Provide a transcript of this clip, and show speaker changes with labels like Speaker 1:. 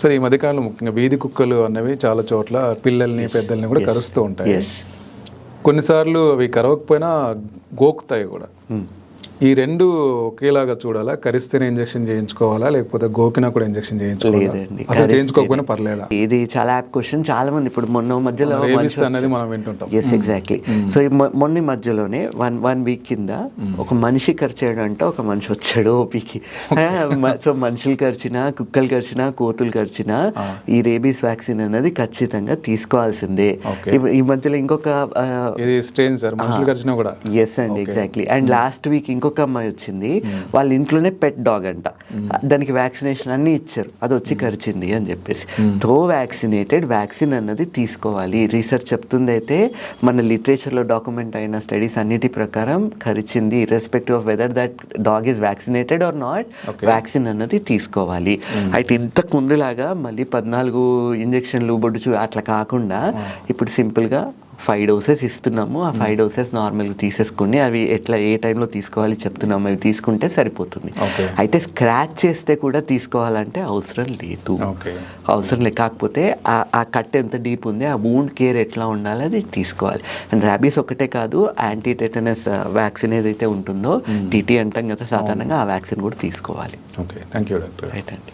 Speaker 1: అసలు ఈ మధ్యకాలంలో ముఖ్యంగా వీధి కుక్కలు అన్నవి చాలా చోట్ల పిల్లల్ని పెద్దల్ని కూడా కరుస్తూ ఉంటాయి. కొన్నిసార్లు అవి కరవకపోయినా గోకుతాయి కూడా.
Speaker 2: Hmm.
Speaker 1: ఈ రెండు ఒకేలాగా చూడాలా? కరిస్తేనే ఇంజెక్షన్ చేయించుకోవాలా? లేకపోతే గోకినా కూడా ఇంజెక్షన్ చేయించుకోవాలా? అసలు చేయించుకోకపోయినా పర్లేదా?
Speaker 2: ఇది చాలా యాప్ క్వశ్చన్ చాలా మంది ఇప్పుడు మొన్న మధ్యలో
Speaker 1: అనేది మనం వింటుంటాం.
Speaker 2: ఎస్ ఎగ్జాక్ట్లీ సో మొన్న మధ్యలోనే వన్ వన్ వీక్ కింద ఒక మనిషి ఖర్చాడు అంటే ఒక మనిషి వచ్చాడు ఓపీకి. సో మనుషులు ఖర్చినా కుక్కలు ఖర్చినా కోతులు ఖర్చినా ఈ రేబీస్ వ్యాక్సిన్ అనేది ఖచ్చితంగా తీసుకోవాల్సిందే. ఈ- మధ్యలో ఇంకొక
Speaker 1: ఇది స్ట్రెయిన్ సార్ మనుషులు ఖర్చునా కూడా.
Speaker 2: ఎస్ అండి ఎగ్జాక్ట్లీ అండ్ లాస్ట్ వీక్ ఇంకొక అమ్మాయి వచ్చింది. వాళ్ళ ఇంట్లోనే పెట్ డాగ్ అంట. దానికి వ్యాక్సినేషన్ అన్ని ఇచ్చారు. అది వచ్చి కరిచింది అని చెప్పేసి. తో వ్యాక్సినేటెడ్ వ్యాక్సిన్ అన్నది తీసుకోవాలి. రీసెర్చ్ చెప్తుంది అయితే మన లిటరేచర్లో డాక్యుమెంట్ అయిన స్టడీస్ అన్నిటి ప్రకారం కరిచింది. Irrespective of whether that dog is vaccinated or not. Vaccine అన్నది తీసుకోవాలి. అయితే ఇంతకు ముందులాగా మళ్ళీ పద్నాలుగు ఇంజెక్షన్లు బొడ్డు అట్లా కాకుండా ఇప్పుడు సింపుల్గా ఫైవ్ డోసెస్ ఇస్తున్నాము. ఆ ఫైవ్ డోసెస్ నార్మల్గా తీసేసుకుని అవి ఎట్లా ఏ టైంలో తీసుకోవాలి చెప్తున్నాము. అవి తీసుకుంటే సరిపోతుంది. అయితే స్క్రాచ్ చేస్తే కూడా తీసుకోవాలంటే అవసరం లేదు.
Speaker 1: ఓకే.
Speaker 2: అవసరం లేదు కాకపోతే ఆ- ఆ కట్ ఎంత డీప్ ఉంది ఆ వూండ్ కేర్ ఎట్లా ఉండాలి అది తీసుకోవాలి. అండ్ ర్యాబీస్ ఒకటే కాదు యాంటీ టెటనస్ వ్యాక్సిన్ ఏదైతే ఉంటుందో టీటీ అంటాం కదా సాధారణంగా ఆ వ్యాక్సిన్ కూడా తీసుకోవాలి.
Speaker 1: Okay. Thank you doctor.
Speaker 2: Right అండి.